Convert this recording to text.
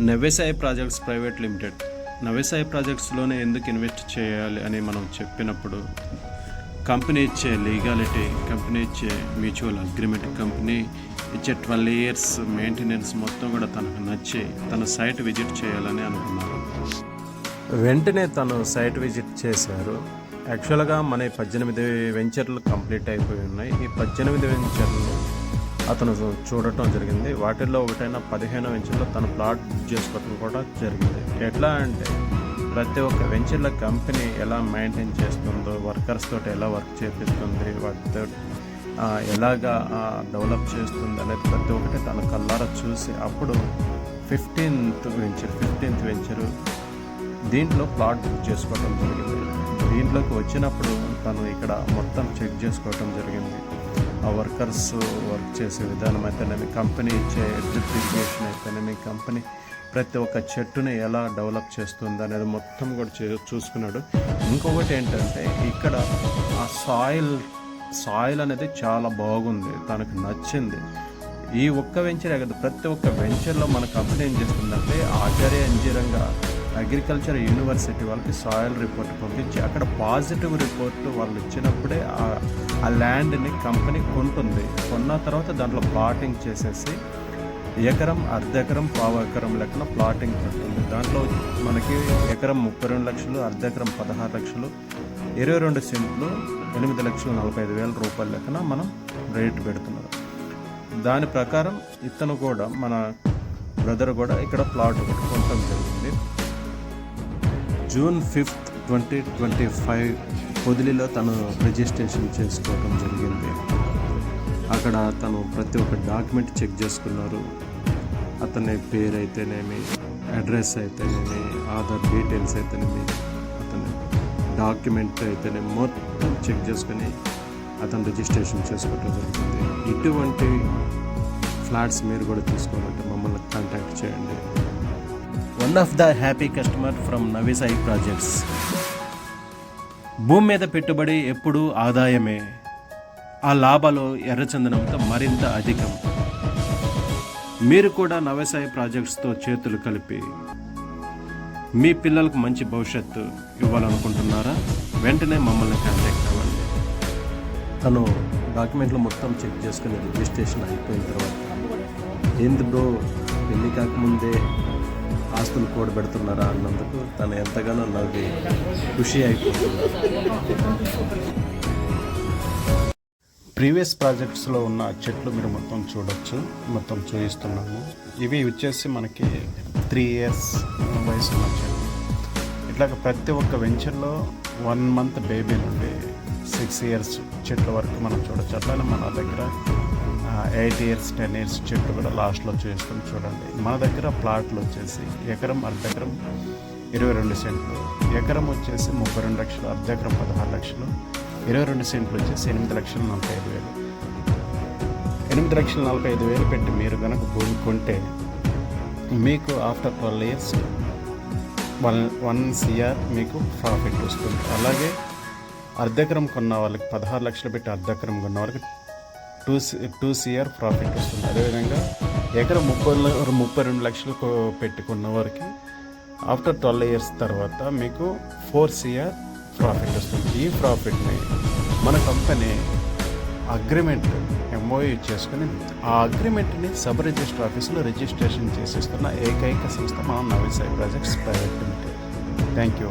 Navyasai projects private limited. Navyasai ప్రాజెక్ట్స్లోనే ఎందుకు invest చేయాలి అని మనం చెప్పినప్పుడు కంపెనీ ఇచ్చే లీగాలిటీ కంపెనీ ఇచ్చే మ్యూచువల్ అగ్రిమెంట్ కంపెనీ ఇచ్చే ట్వెల్వ్ ఇయర్స్ మెయింటెనెన్స్ మొత్తం కూడా తనకు నచ్చి తన సైట్ విజిట్ చేయాలని అనుకున్నారు. వెంటనే తను సైట్ విజిట్ చేశారు. యాక్చువల్గా మన ఈ పద్దెనిమిది వెంచర్లు కంప్లీట్ అయిపోయి ఉన్నాయి. ఈ పద్దెనిమిది వెంచర్లు అతను చూడటం జరిగింది. వాటిల్లో ఒకటైన పదిహేను వెంచర్లో తన ప్లాట్ బుక్ చేసుకోవటం కూడా జరిగింది. ఎట్లా అంటే ప్రతి ఒక్క వెంచర్ల కంపెనీ ఎలా మెయింటైన్ చేస్తుందో వర్కర్స్ తోటి ఎలా వర్క్ చేపిస్తుంది వాటితో ఎలాగా డెవలప్ చేస్తుంది అనేది ప్రతి ఒక్కటి తన కల్లారా చూసి అప్పుడు ఫిఫ్టీన్త్ వెంచర్ ఫిఫ్టీన్త్ వెంచరు దీంట్లో ప్లాట్ బుక్ చేసుకోవడం జరిగింది. దీంట్లోకి వచ్చినప్పుడు తను ఇక్కడ మొత్తం చెక్ చేసుకోవడం జరిగింది. ఆ వర్కర్స్ వర్క్ చేసే విధానం అయితేనేమి కంపెనీ ఇచ్చే డిప్రిసియేషన్ అయితేనేమి కంపెనీ ప్రతి ఒక్క చెట్టుని ఎలా డెవలప్ చేస్తుంది అనేది మొత్తం కూడా చే చూసుకున్నాడు. ఇంకొకటి ఏంటంటే ఇక్కడ ఆ సాయిల్ సాయిల్ అనేది చాలా బాగుంది తనకు నచ్చింది. ఈ ఒక్క వెంచరే కదా ప్రతి ఒక్క వెంచర్లో మన కంపెనీ ఏం చేస్తుందంటే ఆచార్య ఇంజనీరింగ్గా అగ్రికల్చర్ యూనివర్సిటీ వాళ్ళకి సాయిల్ రిపోర్ట్ పంపించి అక్కడ పాజిటివ్ రిపోర్ట్ వాళ్ళు ఇచ్చినప్పుడే ఆ- ఆ ల్యాండ్ని కంపెనీ కొంటుంది. కొన్న తర్వాత దాంట్లో ప్లాటింగ్ చేసేసి ఎకరం అర్ధ ఎకరం పావు ఎకరం లెక్కన ప్లాటింగ్ పెడుతుంది దాంట్లో మనకి ఎకరం ముప్పై రెండు లక్షలు అర్ధ ఎకరం పదహారు లక్షలు ఇరవై రెండు సెంట్లు ఎనిమిది లక్షల నలభై ఐదు వేల రూపాయల లెక్కన మనం రేటు పెడుతున్నారు. దాని ప్రకారం ఇతను కూడా మన బ్రదర్ కూడా ఇక్కడ ప్లాట్ ఒకటి జరిగింది. June fifth twenty twenty five పొదిలిలో తను రిజిస్ట్రేషన్ చేసుకోవడం జరిగింది. అక్కడ తను ప్రతి ఒక్క డాక్యుమెంట్ చెక్ చేసుకున్నారు. అతని పేరు అయితేనేమి అడ్రస్ అయితేనేమి ఆధార్ డీటెయిల్స్ అయితేనేమి అతని డాక్యుమెంట్ అయితేనేమి మొత్తం చెక్ చేసుకుని అతను రిజిస్ట్రేషన్ చేసుకోవడం జరుగుతుంది ఇటువంటి ఫ్లాట్స్ మీరు కూడా తీసుకోవాలంటే మమ్మల్ని కాంటాక్ట్ చేయండి. One of the happy customer from Navisai projects. భూమి మీద పెట్టుబడి ఎప్పుడూ ఆదాయమే. ఆ లాభాలు ఎర్రచందనంతో మరింత అధికం. మీరు కూడా నవసాయ ప్రాజెక్ట్స్తో చేతులు కలిపి మీ పిల్లలకు మంచి భవిష్యత్తు ఇవ్వాలనుకుంటున్నారా? వెంటనే మమ్మల్ని కాంటాక్ట్ అవ్వండి. తను డాక్యుమెంట్లు మొత్తం చెక్ చేసుకుని రిజిస్ట్రేషన్ అయిపోయిన తర్వాత ఏంది బ్రో పెళ్ళి కాకముందే ఆస్తులు కూడబెడుతున్నారా అన్నందుకు తను ఎంతగానో నవ్వి ఖుషి అయిపోతుంది. ప్రీవియస్ ప్రాజెక్ట్స్లో ఉన్న చెట్లు మీరు మొత్తం చూడొచ్చు మొత్తం చూపిస్తున్నాము. ఇవి వచ్చేసి మనకి త్రీ ఇయర్స్ వయసు ఉన్న చెట్లు. ఇట్లాగ ప్రతి ఒక్క వెంచర్లో వన్ మంత్ బేబీ నుండి సిక్స్ ఇయర్స్ చెట్ల వరకు మనం చూడొచ్చు. అట్లానే మన దగ్గర ఎయిట్ ఇయర్స్ టెన్ ఇయర్స్ చెట్లు కూడా లాస్ట్లో చూస్తాం చూడండి. మన దగ్గర ప్లాట్లు వచ్చేసి ఎకరం అర్ధకరం ఇరవై రెండు సెంట్లు. ఎకరం వచ్చేసి ముప్పై రెండు లక్షలు అర్ధకరం పదహారు లక్షలు. ఇరవై రెండు సెంట్లు వచ్చేసి ఎనిమిది లక్షల నలభై ఐదు వేలు. ఎనిమిది లక్షల నలభై ఐదు వేలు పెట్టి మీరు కనుక భూమి కొంటే మీకు after twelve years one one CR మీకు ప్రాఫిట్ వస్తుంది. అలాగే అర్ధకరం కొన్న వాళ్ళకి పదహారు లక్షలు పెట్టి అర్ధకరం కొన్న వాళ్ళకి two C two CR profit వస్తుంది. అదేవిధంగా ఎకరం ముప్పై ముప్పై రెండు లక్షలు పెట్టుకున్న వారికి ఆఫ్టర్ ట్వెల్వ్ ఇయర్స్ తర్వాత మీకు ఫోర్ సిఆర్ ప్రాఫిట్ వస్తుంది. ఈ ప్రాఫిట్ని మన కంపెనీ అగ్రిమెంట్ ఎంఓయూ చేసుకుని ఆ అగ్రిమెంట్ని సబ్ రిజిస్టర్ ఆఫీసులో రిజిస్ట్రేషన్ చేసేస్తున్న ఏకైక సంస్థ మనం Navisai projects private limited. Thank you.